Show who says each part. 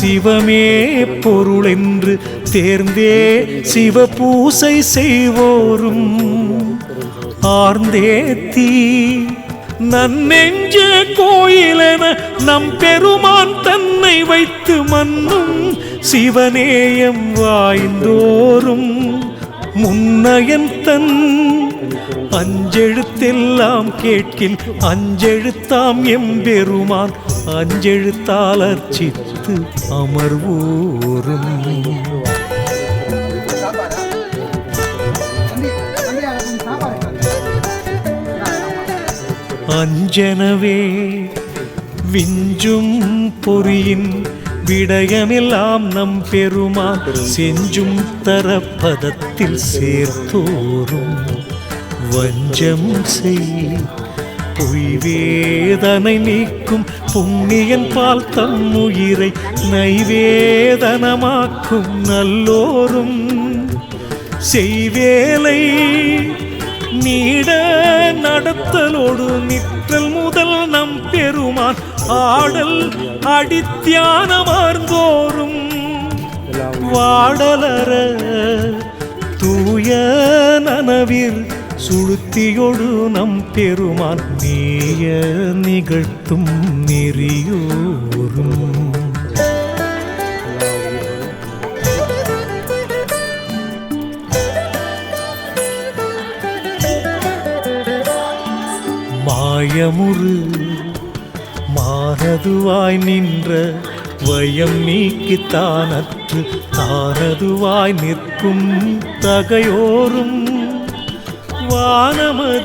Speaker 1: சிவமே பொருள் என்று தேர்ந்தே சிவ பூசை செய்வோரும். ஆர்ந்தே தீ நன்னெஞ்ச கோயிலென நம் பெருமான் தன்னை வைத்து மன்னும் சிவநேயம் வாய்ந்தோறும் முன்னயன் தன் அஞ்செழுத்தெல்லாம் கேட்கில் அஞ்செழுத்தாம் எம்பெருமான். அஞ்செழுத்தால் அர்ச்சித்து அமர்வோரும். அஞ்சனவே விஞ்சும் பொறியின் விடயமெல்லாம் நம் பெருமான். செஞ்சும் தரப்பதத்தில் சேர்த்தோறும் வஞ்சம் செய். பொய்வேதனை நீக்கும் புண்ணியன் பால் தம்முயிரை நைவேதனமாக்கும் நல்லோரும். செய்வேலை நீட நடத்தலோடு நிற்றல் முதல் நம் பெருமான் ஆடல் அடித்தியானமார்ந்தோறும் வாடலர தூய நனவிர் சுளுத்தியொடு நம் பெருமான் நீய நிகழ்த்தும் நெறியோரும். மாயமுறு மாறதுவாய் நின்ற வயம் நீக்கித்தானற்று தானற்று நிற்கும் தகையோரும். வானமதி